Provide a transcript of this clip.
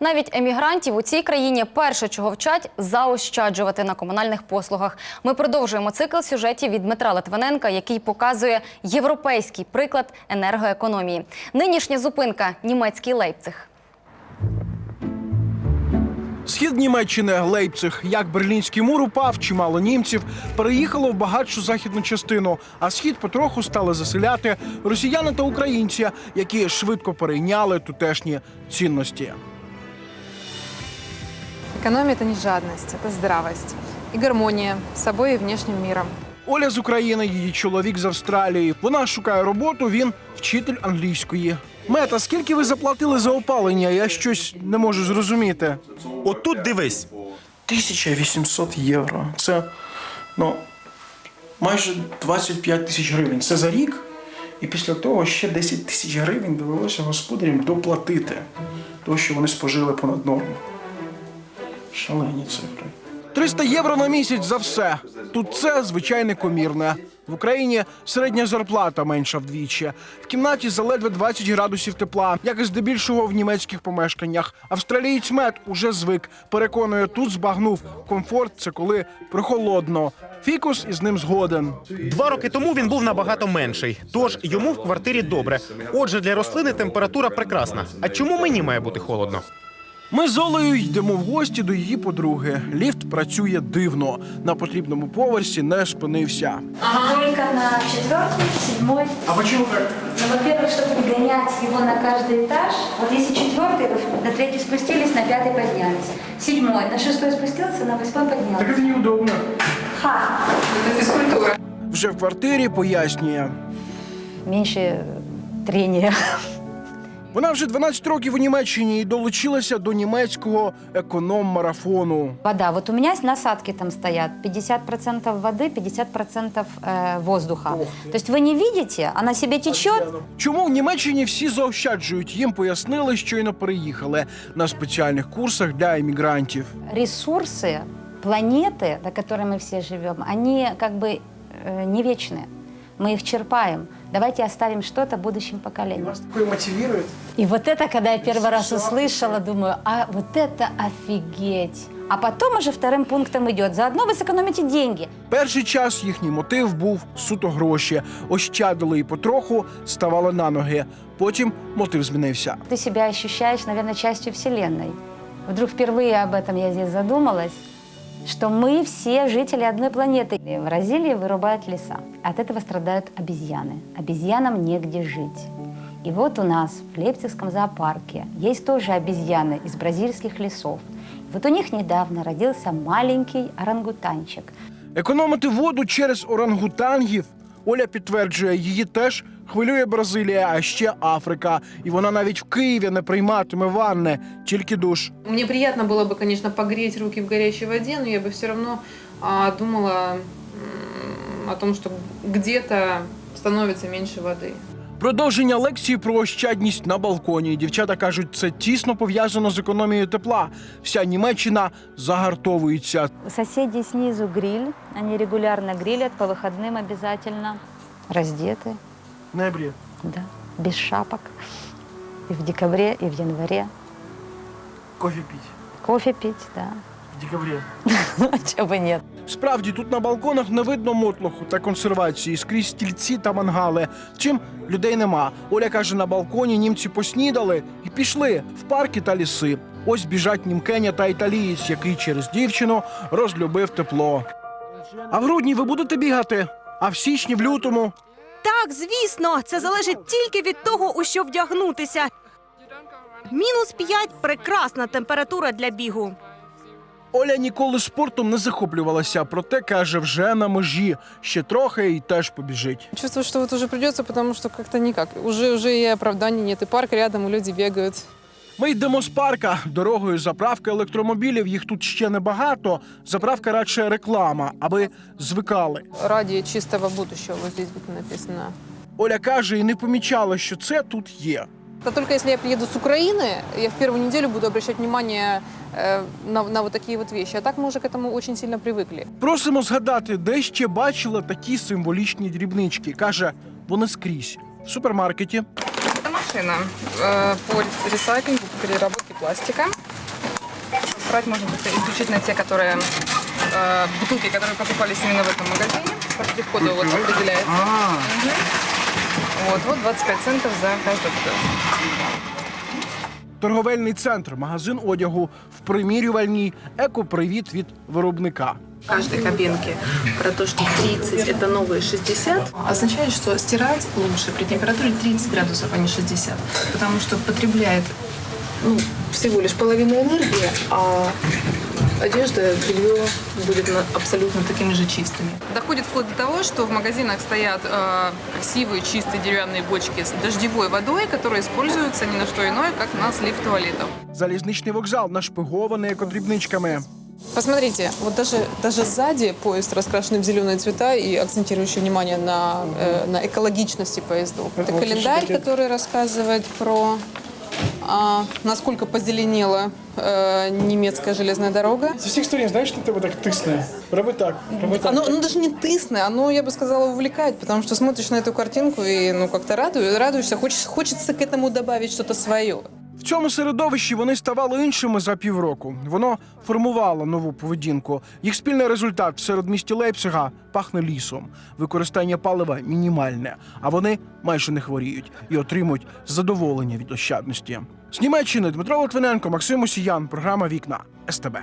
Навіть емігрантів у цій країні перше, чого вчать, заощаджувати на комунальних послугах. Ми продовжуємо цикл сюжетів від Дмитра Литвиненка, який показує європейський приклад енергоекономії. Нинішня зупинка німецький Лейпциг. Схід Німеччини Лейпциг. Як Берлінський мур упав, чимало німців переїхало в багатшу західну частину, а схід потроху стали заселяти росіяни та українці, які швидко перейняли тутешні цінності. Экономия – это не жадность, это здравость и гармония с собой и внешним миром. Оля з України, її чоловік з Австралії. Вона шукає роботу. Він вчитель англійської. Мета, скільки ви заплатили за опалення? Я щось не можу зрозуміти. Отут дивись. 1800 євро. Це ну майже 25 тисяч гривень. Це за рік. І після того ще 10 тисяч гривень довелося господарям доплатити, тому що вони спожили понад норму. Шалені цифри. 300 євро на місяць за все. Тут це звичайне комірне. В Україні середня зарплата менша вдвічі. В кімнаті заледве 20 градусів тепла, як і здебільшого в німецьких помешканнях. Австралієць мед уже звик. Переконує, тут збагнув. Комфорт це коли прохолодно. Фікус із ним згоден. Два роки тому він був набагато менший, тож йому в квартирі добре. Отже, для рослини температура прекрасна. А чому мені має бути холодно? Ми з Олею йдемо в гості до її подруги. Ліфт працює дивно. На потрібному поверсі не спинився. Только на четвертый, седьмой. А чому так? Ну, во-первых, чтобы пригонять его на каждый этаж. Вот если четвертый, вы на третий спустились, на пятый поднялись. Седьмой, на шестой спустился, на восьмой поднялся. це неудобно. Ха! Вже в квартирі пояснює. Меньше трения. Вона вже 12 років у Німеччині і долучилася до німецького економ-марафону. Вода. Вот у меня насадки там стоят. 50% воды, 50% э, воздуха. То есть вы не видите, она себе течет. Чому в Німеччині всі заощаджують? Їм пояснили, щойно переїхали на спеціальних курсах для емігрантів. Ресурсы планеты, на которой мы все живем, они как бы э, не вечны. Мы их черпаем. Давайте оставим что-то будущим поколениям. Такое мотивує. И вот это, когда я первый раз услышала, думаю, а вот это офигеть. А потом уже вторым пунктом идет. Заодно вы сэкономите деньги. Перший час їхній мотив був суто гроші. Ощадили і потроху ставали на ноги. Потім мотив змінився. Ты себя ощущаешь, наверное, частью Вселенной. Вдруг впервые об этом я здесь задумалась, что мы все жители одной планеты. И В Бразилии вырубают леса. От этого страдают обезьяны. Обезьянам негде жить. И вот у нас в Лейпцигском зоопарке есть тоже обезьяны из бразильских лесов. Вот у них недавно родился маленький орангутанчик. Економити воду через орангутангів. Оля підтверджує, її теж хвилює Бразилія, а ще Африка. І вона навіть в Києві не прийматиме ванни, тільки душ. Мне приятно было бы, конечно, погреть руки в горячей воде, но я бы все равно а, думала м, о том, что где-то становится меньше воды. Продовження лекції про ощадність на балконі. Дівчата кажуть, це тісно пов'язано з економією тепла. Вся Німеччина загартовується. У соседей снизу гриль. Они регулярно грилят по выходным обязательно. Раздеты, Небрі. да, без шапок. И в декабре, и в январе. Кофе піть. Кофе пить, да. В декабрі. Ну, а чего бы нет. Справді тут на балконах не видно мотлоху та консервації, скрізь стільці та мангали. Втім, людей нема. Оля каже, на балконі німці поснідали і пішли в парки та ліси. Ось біжать німкеня та італієць, який через дівчину розлюбив тепло. А в грудні ви будете бігати? А в січні, в лютому. Так, звісно, це залежить тільки від того, у що вдягнутися. Мінус 5 – прекрасна температура для бігу. Оля ніколи спортом не захоплювалася, проте каже, вже на межі. Ще трохи і теж побіжить. Чувствую, что вот уже придется, потому что как-то никак. Уже, уже и оправданий нет, и парк рядом, и люди бегают. Ми йдемо з парка дорогою заправка електромобілів. Їх тут ще небагато. Заправка радше реклама, аби звикали. Ради чистого будущего, вот здесь вот написано. Оля каже, і не помічала, що це тут є. Это только если я приеду с Украины, я в первую неделю буду обращать внимание э, на, на вот такие вот вещи. А так мы уже к этому очень сильно привыкли. Просимо згадати, де ще бачила такі символічні дрібнички. Каже, вони скрізь в супермаркеті, Это машина э, по ресайклингу, по переработке пластика. Брать можно только исключительно те, которые э, бутылки, которые покупались именно в этом магазине. По штрих-коду вот определяется. Мгм. Вот, вот 25 центов за каждую бутылку. Торговельний центр, магазин одягу в примірювальній екопривіт від виробника. В каждой кабинке про то, что 30 это новые 60, означает, что стирать лучше при температуре 30 градусов, а не 60. Потому что потребляет ну, всего лишь половину энергии, а одежда, белье будет абсолютно такими же чистыми. Доходит вплоть до того, что в магазинах стоят э, красивые чистые деревянные бочки с дождевой водой, которые используются не на что иное, как на слив туалетов. Залізничний вокзал нашпигований екодрібничками. Посмотрите, вот даже, даже сзади поезд раскрашенный в зеленые цвета и акцентирующий внимание на, э, на экологичности поездов. Это вот календарь, который рассказывает про насколько позеленела э, немецкая железная дорога. З всіх сторін, знаєш, на тебе так тисне. Роби так, роби так. Оно, оно даже не тысное, оно, я бы сказала, увлекает, потому что смотришь на эту картинку и ну как-то радуешь, радуешься, хочешь, хочется к этому добавить что-то свое. В цьому середовищі вони ставали іншими за півроку. Воно формувало нову поведінку. Їх спільний результат в середмісті Лейпцига пахне лісом. Використання палива мінімальне, а вони майже не хворіють і отримують задоволення від ощадності. З Німеччини Дмитро Литвиненко, Максим Усіян, програма Вікна СТБ.